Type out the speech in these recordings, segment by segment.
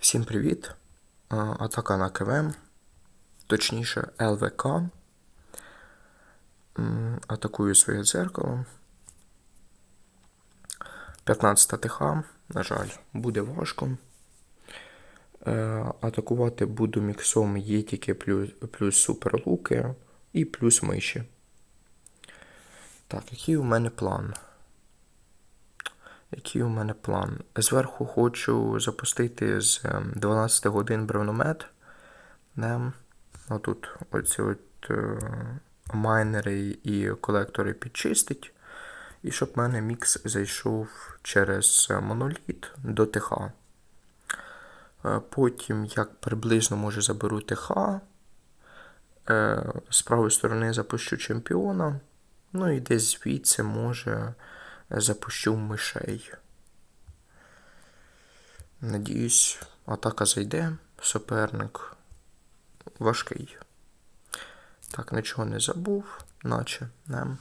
Всім привіт! Атака на КВМ, точніше ЛВК. Атакую своє дзеркало. 15 ТХ, на жаль, буде важко. Е, Атакувати буду міксом Єтіки плюс, плюс суперлуки і плюс миші. Так, який у мене план? Який у мене план? Зверху хочу запустити з ем, 12 годин бревномет. Отут оці от е, майнери і колектори підчистить. І щоб в мене мікс зайшов через е, моноліт до ТХ. Е, Потім, як приблизно може заберу ТХ. З правої сторони запущу чемпіона. Ну і десь звідси може запущу мишей. Надіюсь, атака зайде. Суперник важкий. Так, нічого не забув, наче не.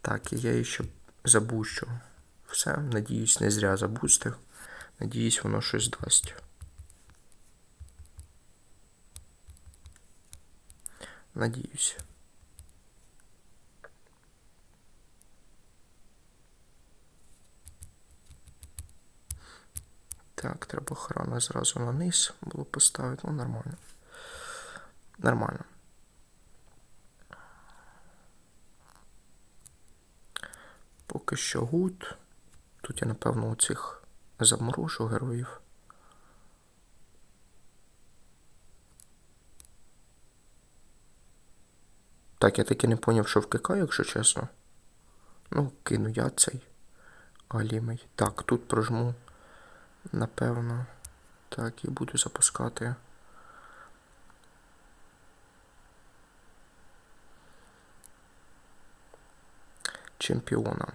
Так, і я ще забущу. Все, надіюсь, не зря забустив. Надіюсь, воно щось дасть. Надіюсь. Так, треба охорона зразу на низ було поставити. Ну, нормально. Нормально. Поки що гуд. Тут я, напевно, у цих заморожу героїв. Так, я таки не поняв, що в КК, якщо чесно. Ну, кину я цей алімий. Так, тут прожму. Напевно. Так, і буду запускати. Чемпіона.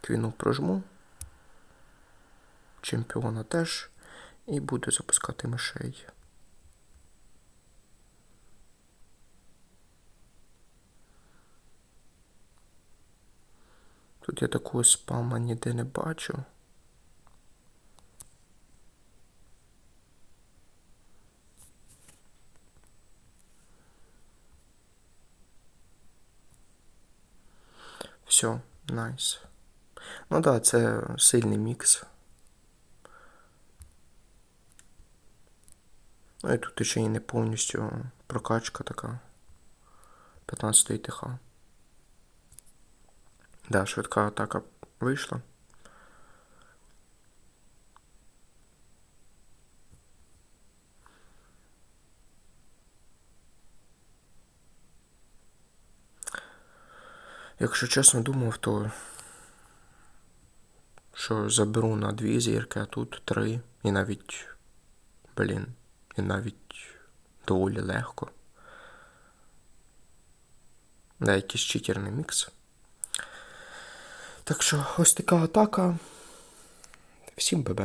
Квіну прожму. Чемпіона теж. І буду запускати мишей. Тут я такого спама ніде не бачу. Все, найс. Ну так, да, це сильний мікс. Ну і тут ще й не повністю прокачка така. 15 ТХ. Да, швидка атака вийшла. Якщо чесно думав, то що заберу на дві зірки, а тут три. І навіть, блін, і навіть доволі легко. Да, якийсь читерний мікс. Так що ось така атака. Всім ББ.